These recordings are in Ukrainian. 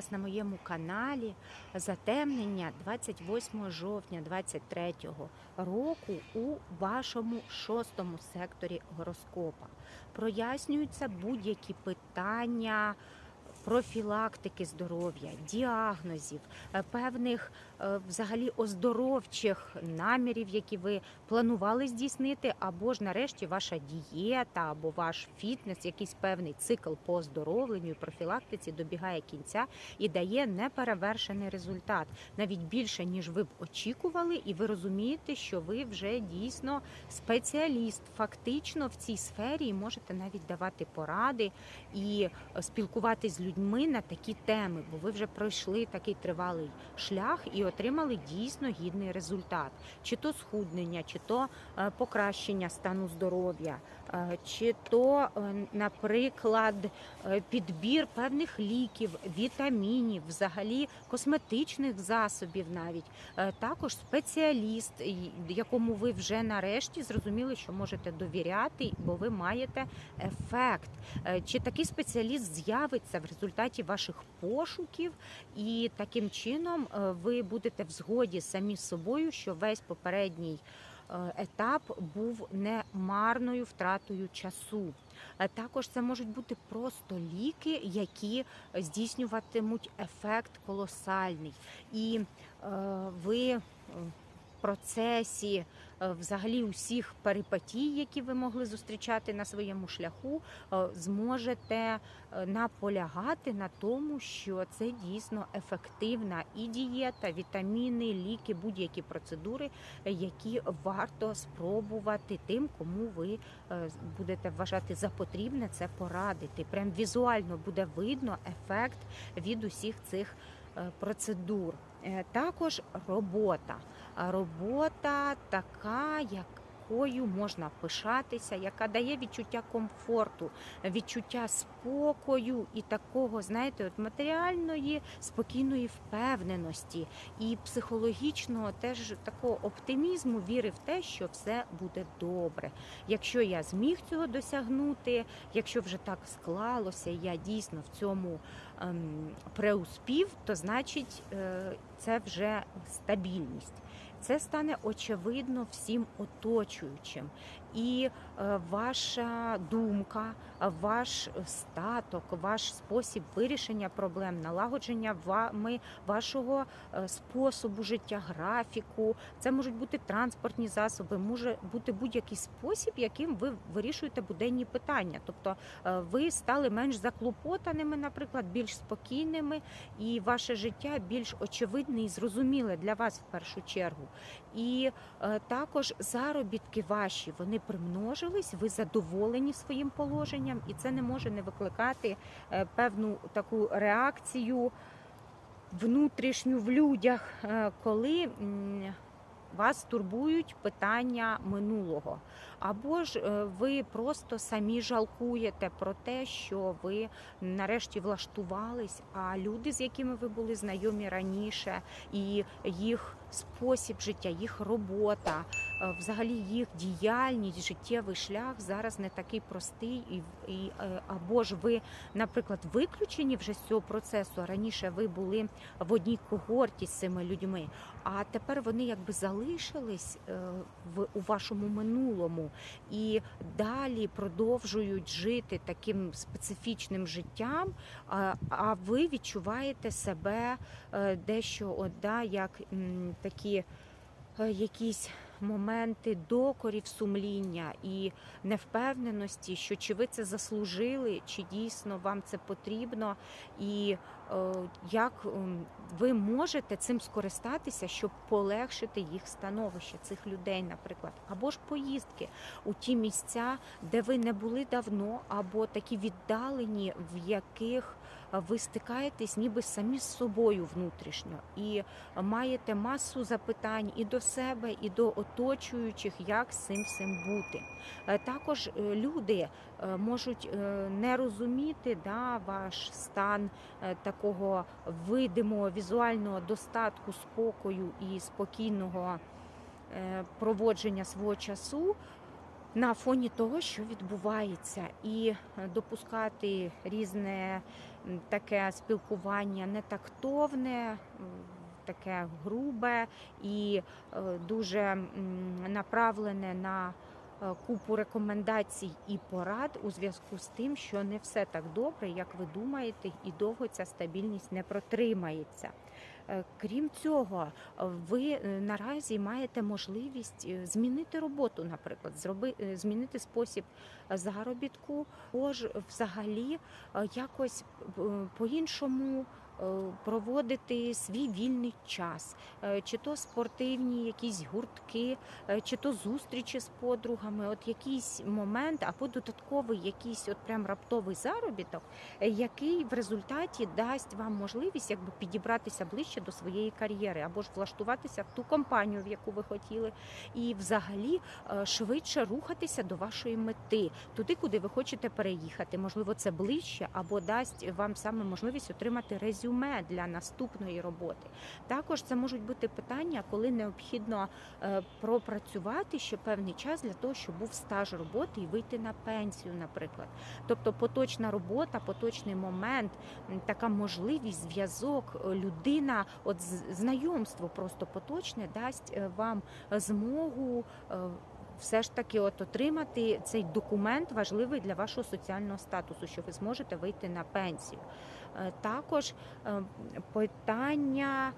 Вас на моєму каналі. Затемнення 28 жовтня 23 року у вашому шостому секторі гороскопа. Прояснюються будь-які питання профілактики здоров'я, діагнозів, е, певних е, взагалі оздоровчих намірів, які ви планували здійснити, або ж нарешті ваша дієта, або ваш фітнес, якийсь певний цикл по оздоровленню і профілактиці добігає кінця і дає неперевершений результат, навіть більше ніж ви б очікували, і ви розумієте, що ви вже дійсно спеціаліст, фактично в цій сфері і можете навіть давати поради і е, спілкуватись з людьми на такі теми, бо ви вже пройшли такий тривалий шлях і отримали дійсно гідний результат, чи то схуднення, чи то е, покращення стану здоров'я, е, чи то, е, наприклад, підбір певних ліків, вітамінів, взагалі косметичних засобів, навіть також спеціаліст, якому ви вже нарешті зрозуміли, що можете довіряти, бо ви маєте ефект. Чи такий спеціаліст з'явиться в результаті ваших пошуків, і таким чином е, ви будете в згоді самі з собою, що весь попередній е, етап був не марною втратою часу. Е, Також це можуть бути просто ліки, які здійснюватимуть ефект колосальний. І е, ви процесі е, взагалі усіх перипетій, які ви могли зустрічати на своєму шляху, е, зможете е, наполягати на тому, що це дійсно ефективна і дієта, вітаміни, ліки, будь-які процедури, які варто спробувати тим, кому ви будете вважати за потрібне це порадити. Прям візуально буде видно ефект від усіх цих процедур. Також робота. Робота така, якою можна пишатися, яка дає відчуття комфорту, відчуття спокою і такого, знаєте, от матеріальної спокійної впевненості і психологічного теж такого оптимізму, віри в те, що все буде добре. Якщо я зміг цього досягнути, якщо вже так склалося, я дійсно в цьому ем, преуспів, то значить е, це вже стабільність. Це стане очевидно всім оточуючим. І е, ваша думка, ваш статок, ваш спосіб вирішення проблем, налагодження вами вашого е, способу життя, графіку. Це можуть бути транспортні засоби, може бути будь-який спосіб, яким ви вирішуєте буденні питання. Тобто е, ви стали менш заклопотаними, наприклад, більш спокійними, і ваше життя більш очевидне і зрозуміле для вас в першу чергу. І також заробітки ваші вони примножились, ви задоволені своїм положенням, і це не може не викликати е, певну таку реакцію внутрішню в людях, е, коли вас турбують питання минулого. Або ж е, ви просто самі жалкуєте про те, що ви нарешті влаштувались, а люди, з якими ви були знайомі раніше, і їх спосіб життя, їх робота, е, взагалі їх діяльність, життєвий шлях зараз не такий простий, і, і е, або ж ви, наприклад, виключені вже з цього процесу. Раніше ви були в одній когорті з цими людьми, а тепер вони якби залишились е, в у вашому минулому і далі продовжують жити таким специфічним життям. А, ви відчуваєте себе дещо от, да, як такі е, якісь моменти докорів сумління і невпевненості, що чи ви це заслужили, чи дійсно вам це потрібно, і як ви можете цим скористатися, щоб полегшити їх становище цих людей, наприклад, або ж поїздки у ті місця, де ви не були давно, або такі віддалені, в яких е, ви стикаєтесь ніби самі з собою внутрішньо і маєте масу запитань і до себе, і до оточуючих, як з цим всім бути. Е, Також е, люди е, можуть е, не розуміти да, ваш стан е, такого видимого візуального достатку, спокою і спокійного е, проводження свого часу. на фоні того, що відбувається, і е, допускати різне таке спілкування нетактовне, таке грубе і е, дуже направлене на купу рекомендацій і порад у зв'язку з тим, що не все так добре, як ви думаєте, і довго ця стабільність не протримається. Е, Крім цього, е, ви е, наразі маєте можливість е, змінити роботу, наприклад, зроби, е, змінити спосіб е, заробітку, або ж взагалі е, якось е, по-іншому е, проводити свій вільний час, Е, чи то спортивні якісь гуртки, е, чи то зустрічі з подругами, от якийсь момент або додатковий якийсь от прям раптовий заробіток, е, який в результаті дасть вам можливість якби підібратися ближче до своєї кар'єри, або ж влаштуватися в ту компанію, в яку ви хотіли, і взагалі е, швидше рухатися до вашої мети, туди, куди ви хочете переїхати. Можливо, це ближче, або дасть вам саме можливість отримати резюме для наступної роботи. Також це можуть бути питання, коли необхідно е, пропрацювати ще певний час для того, щоб був стаж роботи і вийти на пенсію, наприклад. Тобто поточна робота, поточний момент, така можливість, зв'язок, е, людина, от знайомство просто поточне дасть е, вам змогу. Все ж таки, от отримати цей документ важливий для вашого соціального статусу, що ви зможете вийти на пенсію. Е, Також е, питання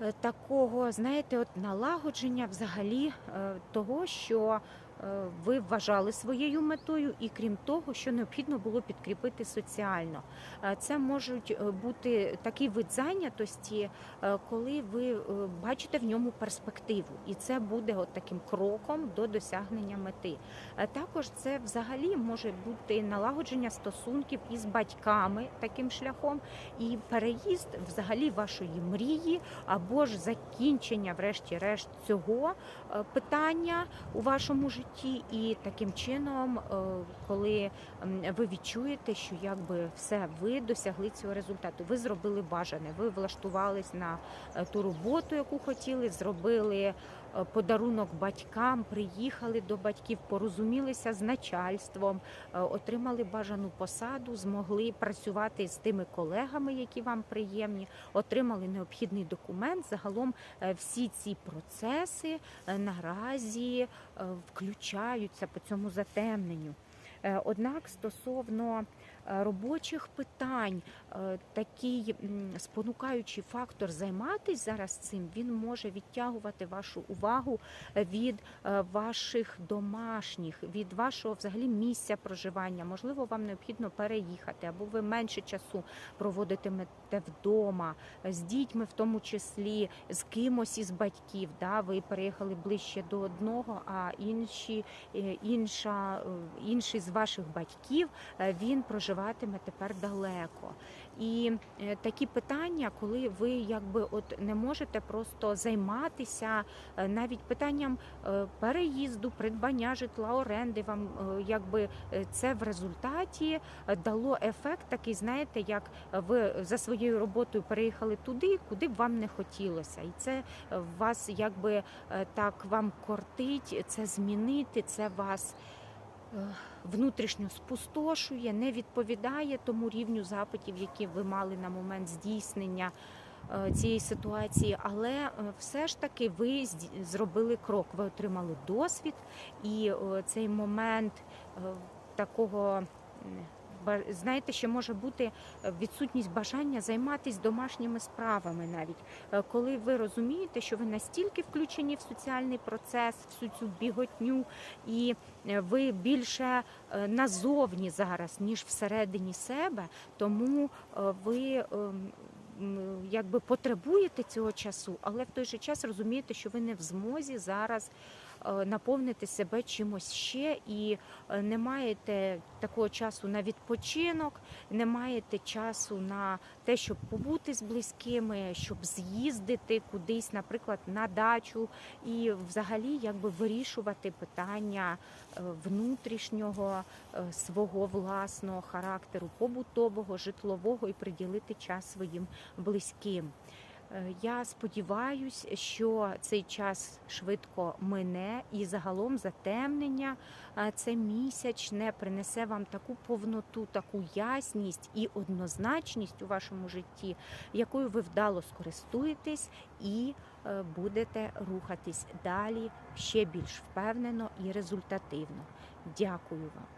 е, такого, знаєте, от налагодження взагалі того, що ви вважали своєю метою, і крім того, що необхідно було підкріпити соціально. Е, Це можуть е, бути такий вид зайнятості, е, коли ви е, бачите в ньому перспективу, і це буде от таким кроком до досягнення мети. Е, Також це взагалі може бути налагодження стосунків із батьками таким шляхом, і переїзд взагалі вашої мрії, або ж закінчення, врешті-решт, цього е, питання у вашому житті, і таким чином, е, коли ви відчуєте, що якби все ви досягли цього результату, ви зробили бажане, ви влаштувались на е, ту роботу, яку хотіли, зробили подарунок батькам, приїхали до батьків, порозумілися з начальством, е, отримали бажану посаду, змогли працювати з тими колегами, які вам приємні, отримали необхідний документ. Загалом е, всі ці процеси е, наразі е, включаються по цьому затемненню. Е, Однак стосовно е, робочих питань, е, такий спонукаючий фактор займатися зараз цим, він може відтягувати вашу увагу від ваших домашніх, від вашого взагалі місця проживання. Можливо, вам необхідно переїхати, або ви менше часу проводитимете вдома з дітьми, в тому числі з кимось із батьків. Да? Ви переїхали ближче до одного, а інші інша, інший з ваших батьків е, він проживатиме тепер далеко. І е, такі питання, коли ви якби от не можете просто займатися е, навіть питанням переїзду, придбання житла, оренди, вам якби це в результаті дало ефект такий, знаєте, як ви за своєю роботою переїхали туди, куди б вам не хотілося, і це вас якби так вам кортить це змінити, це вас внутрішньо спустошує, не відповідає тому рівню запитів, які ви мали на момент здійснення е, цієї ситуації, але е, все ж таки ви зробили крок, ви отримали досвід, і е, цей момент е, такого. Знаєте, що може бути е, відсутність бажання займатися домашніми справами, навіть Е, коли ви розумієте, що ви настільки включені в соціальний процес, всю цю біготню, і е, ви більше назовні зараз, ніж всередині себе, тому ви. ем, Якби потребуєте цього часу, але в той же час розумієте, що ви не в змозі зараз наповнити себе чимось ще, і е, не маєте такого часу на відпочинок, не маєте часу на те, щоб побути з близькими, щоб з'їздити кудись, наприклад, на дачу, і взагалі якби вирішувати питання е, внутрішнього е, свого власного характеру, побутового, житлового і приділити час своїм близьким. Е, Я сподіваюся, що цей час швидко мине і загалом затемнення е, це місячне принесе вам таку повноту, таку ясність і однозначність у вашому житті, якою ви вдало скористуєтесь і е, будете рухатись далі ще більш впевнено і результативно. Дякую вам.